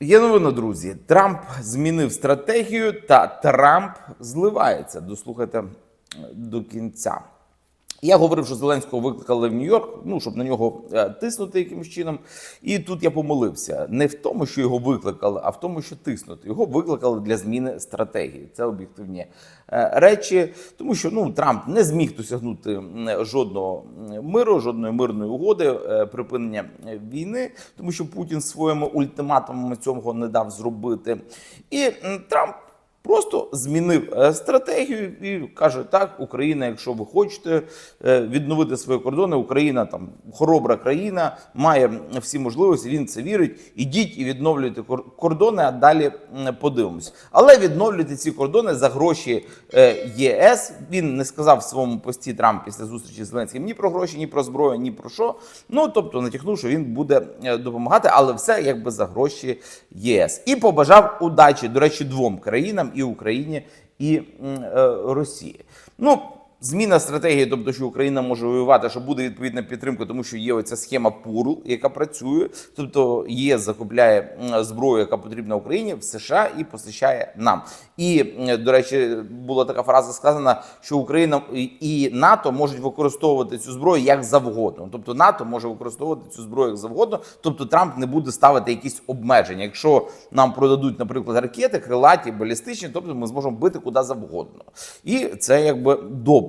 Є новина, друзі. Трамп змінив стратегію, та Трамп зливається. Дослухайте е, до кінця. Я говорив, що Зеленського викликали в Нью-Йорк, ну щоб на нього е, тиснути якимось чином. І тут я помилився не в тому, що його викликали, а в тому, що тиснути. Його викликали для зміни стратегії. Це об'єктивні е, речі, тому що ну Трамп не зміг досягнути жодного миру, жодної мирної угоди, е, припинення війни, тому що Путін своїми ультиматумами цього не дав зробити. І Трамп. Просто змінив е, стратегію і каже: так, Україна, якщо ви хочете е, відновити свої кордони, Україна там хоробра країна, має всі можливості. Він це вірить. Ідіть і відновлюйте кор- кордони, а далі подивимось. Але відновлюйте ці кордони за гроші е, ЄС. Він не сказав в своєму пості Трамп після зустрічі з Зеленським ні про гроші, ні про зброю, ні про що. Ну тобто натякнув, що він буде допомагати, але все якби за гроші ЄС. І побажав удачі, до речі, двом країнам і Україні, і е, Росії. Ну. Зміна стратегії, тобто, що Україна може воювати, що буде відповідна підтримка, тому що є оця схема ПУРЛ, яка працює. Тобто ЄС закупляє зброю, яка потрібна Україні в США і постачає нам. І до речі, була така фраза сказана, що Україна і НАТО можуть використовувати цю зброю як завгодно. Тобто НАТО може використовувати цю зброю як завгодно. Тобто Трамп не буде ставити якісь обмеження. Якщо нам продадуть, наприклад, ракети, крилаті, балістичні, тобто ми зможемо бити куди завгодно. І це якби добре.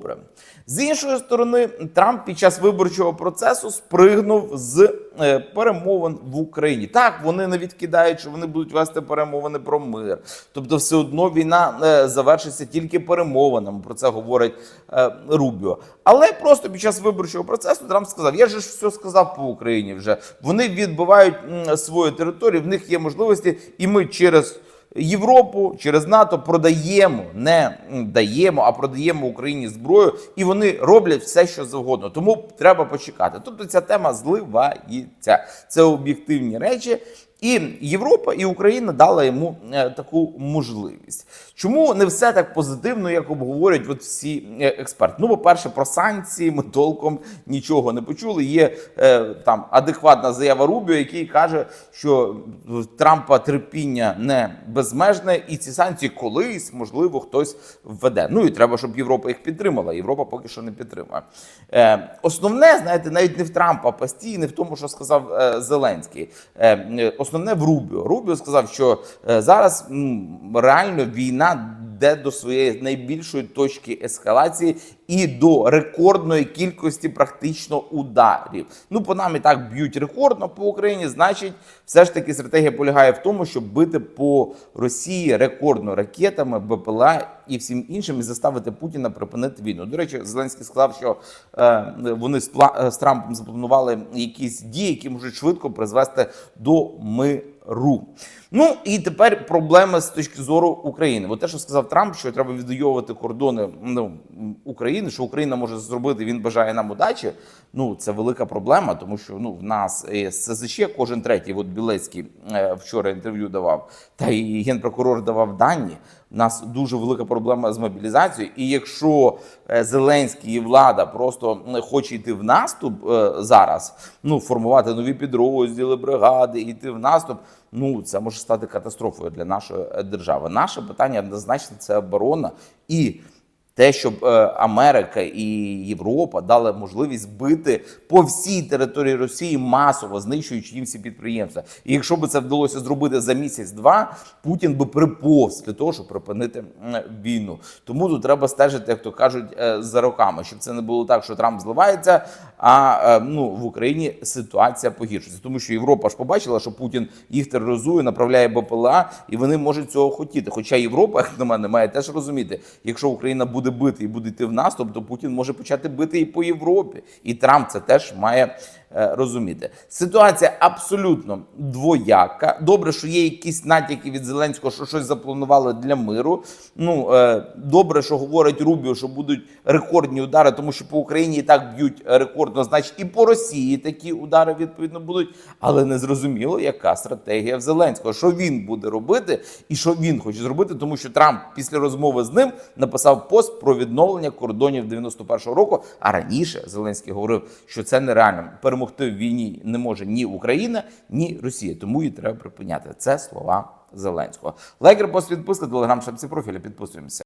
З іншої сторони, Трамп під час виборчого процесу спригнув з е, перемовин в Україні. Так, вони не відкидають, що вони будуть вести перемовини про мир. Тобто, все одно війна е, завершиться тільки перемовинами. Про це говорить е, Рубіо. Але просто під час виборчого процесу Трамп сказав: Я ж все сказав по Україні вже. Вони відбивають свою територію, в них є можливості, і ми через. Європу через НАТО продаємо, не даємо, а продаємо Україні зброю, і вони роблять все, що завгодно. Тому треба почекати. Тобто ця тема зливається. Це об'єктивні речі. І Європа і Україна дала йому е, таку можливість. Чому не все так позитивно, як обговорюють от всі е, експерти? Ну, по-перше, про санкції ми толком нічого не почули. Є е, там адекватна заява Рубіо, який каже, що Трампа терпіння не безмежне, і ці санкції колись можливо хтось введе. Ну і треба, щоб Європа їх підтримала. Європа поки що не підтримує. Основне, знаєте, навіть не в Трампа постій, не в тому, що сказав Зеленський. Основне в Рубіо. Рубіо сказав, що е, зараз реально війна йде до своєї найбільшої точки ескалації і до рекордної кількості практично ударів. Ну, по нам і так б'ють рекордно по Україні. Значить, все ж таки стратегія полягає в тому, щоб бити по Росії рекордно ракетами, БПЛА і всім іншим, і заставити Путіна припинити війну. До речі, Зеленський сказав, що е, вони з, з Трампом запланували якісь дії, які можуть швидко призвести до миру. Ну і тепер проблеми з точки зору України. Бо те, що сказав Трамп, що треба відвоювати кордони ну, України, що Україна може зробити, він бажає нам удачі. Ну це велика проблема, тому що ну в нас е, СЗЧ кожен третій. От Білецький е, вчора інтерв'ю давав, та і генпрокурор давав дані. У нас дуже велика проблема з мобілізацією. І якщо е, Зеленський і влада просто хоче йти в наступ зараз, ну формувати нові підрозділи, бригади, йти в наступ. Ну це може стати катастрофою для нашої держави. Наше питання однозначно це оборона і. Те, щоб е, Америка і Європа дали можливість бити по всій території Росії масово знищуючи їм всі підприємства. І якщо б це вдалося зробити за місяць-два, Путін би приповз для того, щоб припинити війну. Тому тут треба стежити, як то кажуть, е, за роками, щоб це не було так, що Трамп зливається, а е, ну в Україні ситуація погіршується. Тому що Європа ж побачила, що Путін їх тероризує, направляє БПЛА, і вони можуть цього хотіти. Хоча Європа, як на мене, має теж розуміти, якщо Україна буде бити і буде йти в наступ, то Путін може почати бити і по Європі. І Трамп це теж має розуміти. Ситуація абсолютно двояка. Добре, що є якісь натяки від Зеленського, що щось запланували для миру. Ну е, добре, що говорить Рубіо, що будуть рекордні удари, тому що по Україні і так б'ють рекордно, значить і по Росії такі удари відповідно будуть. Але не зрозуміло, яка стратегія в Зеленського, що він буде робити і що він хоче зробити, тому що Трамп після розмови з ним написав пост про відновлення кордонів 91-го року. А раніше Зеленський говорив, що це нереально. Перемогти в війні не може ні Україна, ні Росія. Тому її треба припиняти. Це слова Зеленського. Лайк, репост, підписка, телеграм, шапці профіля. Підписуємося.